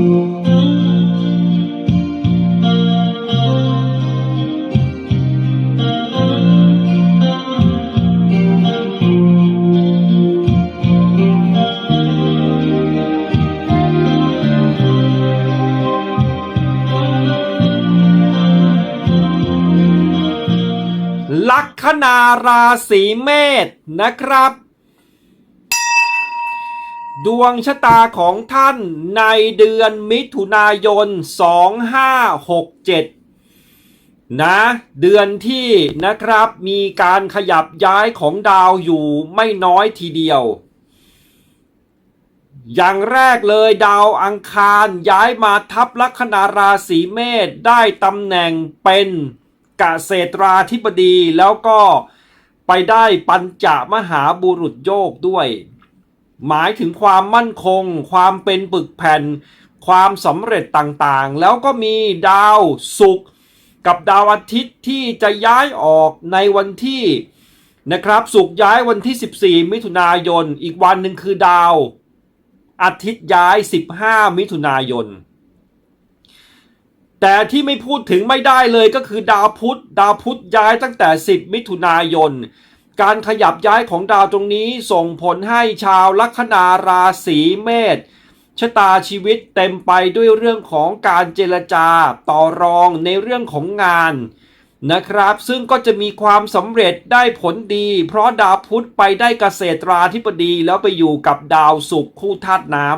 ลัคนาราศีเมษนะครับ ดวงชะตาของท่านในเดือนมิถุนายน 2567 นะ เดือนที่นะครับมีการขยับย้ายของดาวอยู่ไม่น้อยทีเดียว อย่างแรกเลยดาวอังคารย้ายมาทับลัคนาราศีเมษได้ตำแหน่งเป็นเกษตราธิบดีแล้วก็ไปได้ปัญจมหาบุรุษโยกด้วย หมายถึงความมั่นคง ความเป็นปึกแผ่น ความสำเร็จต่างๆ แล้วก็มีดาวศุกร์กับดาวอาทิตย์ที่จะย้ายออกในวันที่นะครับศุกร์ย้ายวันที่ 14 มิถุนายน อีกวันหนึ่งคือดาว อาทิตย์ย้าย 15 มิถุนายน แต่ที่ไม่พูดถึงไม่ได้เลยก็คือดาวพุธ ดาวพุธย้ายตั้งแต่ 10 มิถุนายน การขยับย้ายของดาวตรงนี้ส่งผลให้ชาวลัคนาราศีเมษชะตาชีวิตเต็มไปด้วยเรื่องของการเจรจาต่อรองในเรื่องของงานนะครับ ซึ่งก็จะมีความสำเร็จได้ผลดี เพราะดาวพุธไปได้เกษตราธิบดีแล้วไปอยู่กับดาวศุกร์คู่ธาตุน้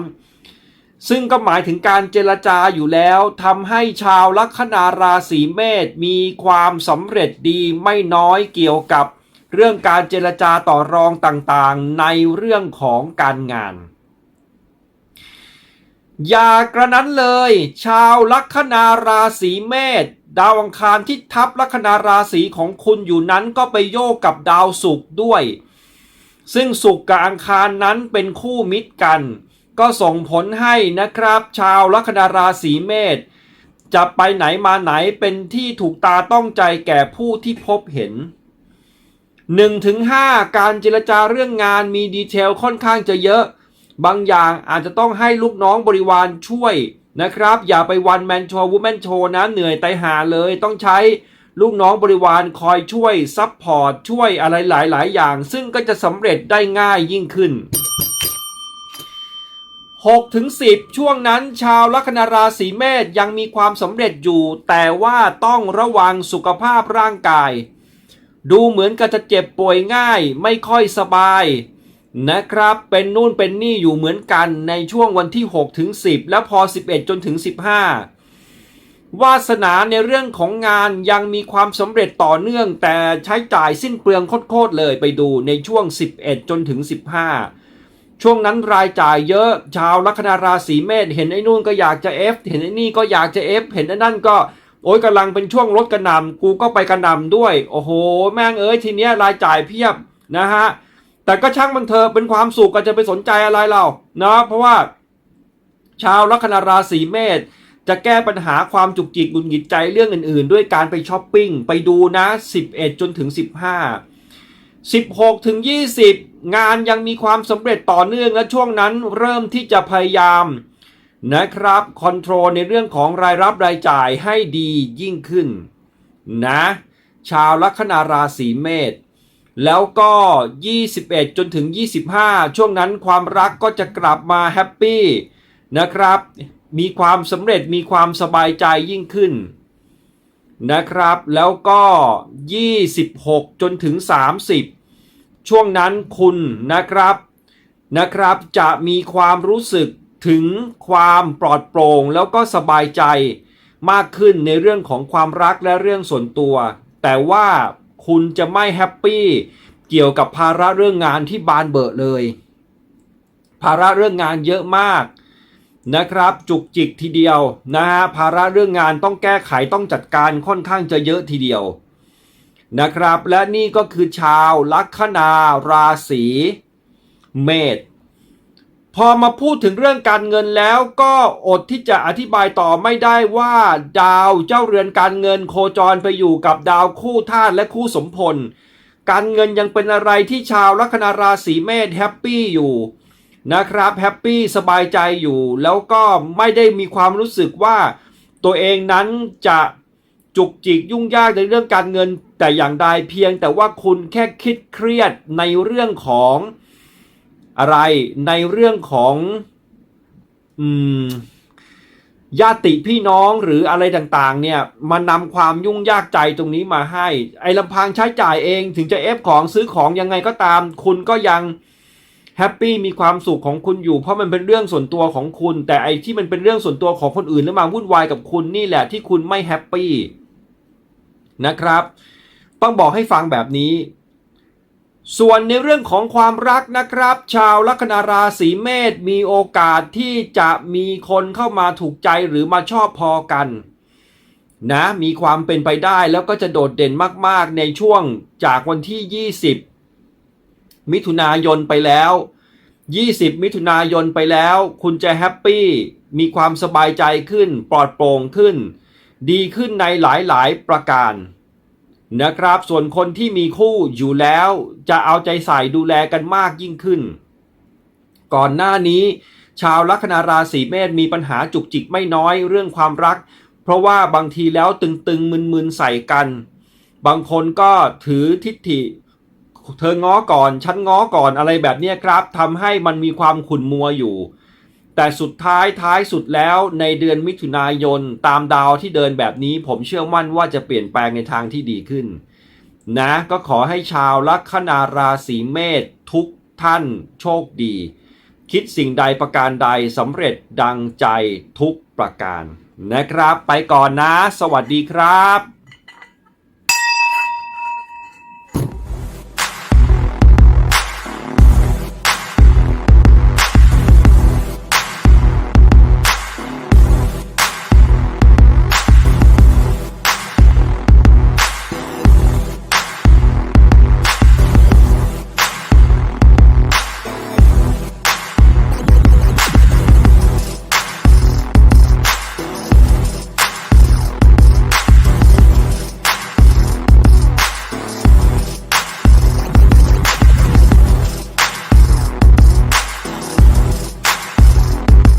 ำซึ่งก็หมายถึงการเจรจาอยู่แล้วทำให้ชาวลัคนาราศีเมษมีความสำเร็จดีไม่น้อยเกี่ยวกับ เรื่องการเจรจาต่อรองต่างๆ ในเรื่องของการงาน อย่ากระนั้นเลย ชาวลัคนาราศีเมษดาวอังคารที่ทับลัคนาราศีของคุณอยู่นั้นก็ไปโยกกับดาวศุกร์ด้วย ซึ่งศุกร์กับอังคารนั้นเป็นคู่มิตรกัน ก็ส่งผลให้นะครับ ชาวลัคนาราศีเมษจะไปไหนมาไหนเป็นที่ถูกตาต้องใจแก่ผู้ที่พบเห็น 1-5 การเจรจาเรื่องงานมีดีเทลค่อนข้างจะเยอะ บางอย่างอาจจะต้องให้ลูกน้องบริวารช่วยนะครับ อย่าไปวันแมนโชว์วูแมนโชว์นะเหนื่อยไตหาเลยต้องใช้ลูกน้องบริวารคอยช่วยซัพพอร์ตช่วยอะไรหลาย ๆ อย่าง ซึ่งก็จะสำเร็จได้ง่ายยิ่งขึ้น6ถึง10 ช่วงนั้นชาวลัคนาราศีเมษยังมีความสำเร็จอยู่ แต่ว่าต้องระวังสุขภาพร่างกาย ดูเหมือนกับจะเจ็บป่วยง่าย ไม่ค่อยสบายนะครับ เป็นนู่นเป็นนี่อยู่เหมือนกันในช่วงวันที่ 6 ถึง 10 และพอ 11 จนถึง 15 วาสนาในเรื่องของงานยังมีความสำเร็จต่อเนื่อง แต่ใช้จ่ายสิ้นเปลืองโคตรเลยไปดูในช่วง 11 จนถึง 15 ช่วงนั้นรายจ่ายเยอะ ชาวลัคนาราศีเมษเห็นไอ้นู่นก็อยากจะ F เห็นไอ้นี่ก็อยากจะ F เห็นไอ้นั่นก็ โอ้ยกำลังเป็นช่วงลดกระหน่ำกูก็ไปกระหน่ำด้วย โอ้โห แม่งเอ้ยทีเนี้ยรายจ่ายเพียบนะฮะแต่ก็ช่างมันเถอะเป็นความสุขก็จะไปสนใจอะไรเรานะเพราะว่า ชาวลัคนาราศีเมษจะแก้ปัญหาความจุกจิกหงุดหงิดใจเรื่องอื่นๆ ด้วยการไปช้อปปิ้ง ไปดูนะ 11 จนถึง 15 16 ถึง 20 งานยังมีความสำเร็จต่อเนื่องและช่วงนั้นเริ่มที่จะพยายาม นะครับคอนโทรลในเรื่องของรายรับรายจ่ายให้ดียิ่งขึ้นนะชาวลัคนาราศีเมษแล้วก็ 21 จนถึง 25 ช่วงนั้นความรักก็จะกลับมาแฮปปี้นะครับ มีความสำเร็จมีความสบายใจยิ่งขึ้นนะครับ แล้วก็ 26 จนถึง 30 ช่วงนั้นคุณนะครับนะครับจะมีความรู้สึก ถึงความปลอดโปร่งแล้วก็สบายใจมากขึ้นในเรื่องของความรักและเรื่องส่วนตัว แต่ว่าคุณจะไม่แฮปปี้เกี่ยวกับภาระเรื่องงานที่บานเบอะเลย ภาระเรื่องงานเยอะมากนะครับ จุกจิกทีเดียวนะฮะภาระเรื่องงานต้องแก้ไขต้องจัดการค่อนข้างจะเยอะทีเดียวนะครับ และนี่ก็คือชาวลัคนาราศีเมษ พอมาพูดถึงเรื่องการเงินแล้วก็อดที่จะอธิบายต่อไม่ได้ว่า ดาวเจ้าเรือนการเงินโคจรไปอยู่กับดาวคู่ธาตุและคู่สมพล การเงินยังเป็นอะไรที่ชาวลัคนาราศีเมษแฮปปี้อยู่นะครับแฮปปี้สบายใจอยู่ แล้วก็ไม่ได้มีความรู้สึกว่า ตัวเองนั้นจะจุกจิกยุ่งยากในเรื่องการเงินแต่อย่างใดเพียงแต่ว่าคุณแค่คิดเครียดในเรื่องของ อะไรในเรื่องของอืมญาติพี่น้องหรืออะไรต่างๆ เนี่ยมานำความยุ่งยากใจตรงนี้มาให้ ไอ้ลำพังใช้จ่ายเองถึงจะเอฟของซื้อของยังไงก็ตาม คุณก็ยังแฮปปี้มีความสุขของคุณอยู่ เพราะมันเป็นเรื่องส่วนตัวของคุณ แต่ไอ้ที่มันเป็นเรื่องส่วนตัวของคนอื่นแล้วมาวุ่นวายกับคุณนี่แหละที่คุณไม่แฮปปี้นะครับ ต้องบอกให้ฟังแบบนี้ ส่วนในเรื่องของความรักนะครับ ชาวลัคนาราศีเมษมีโอกาสที่จะมีคนเข้ามาถูกใจหรือมาชอบพอกัน นะ มีความเป็นไปได้แล้วก็จะโดดเด่นมากๆในช่วงจากวันที่ 20 มิถุนายนไปแล้ว 20 มิถุนายนไปแล้ว คุณจะแฮปปี้มีความสบายใจขึ้น ปลอดโปร่งขึ้น ดีขึ้นในหลายๆ ประการ นะครับ ส่วนคนที่มีคู่อยู่แล้วจะเอาใจใส่ดูแลกันมากยิ่งขึ้น ก่อนหน้านี้ ชาวลัคนาราศีเมษมีปัญหาจุกจิกไม่น้อยเรื่องความรัก เพราะว่าบางทีแล้วตึงๆมึนๆใส่กัน บางคนก็ถือทิฏฐิเธอง้อก่อน ฉันง้อก่อนอะไรแบบนี้ครับทำให้มันมีความขุ่นมัวอยู่ แต่สุดท้ายท้ายสุดแล้วในเดือนมิถุนายนตามดาวที่เดินแบบนี้ ผมเชื่อมั่นว่าจะเปลี่ยนแปลงในทางที่ดีขึ้น นะก็ขอให้ชาวลัคนาราศีเมษทุกท่านโชคดี คิดสิ่งใดประการใดสำเร็จดังใจทุกประการนะครับ ไปก่อนนะ สวัสดีครับ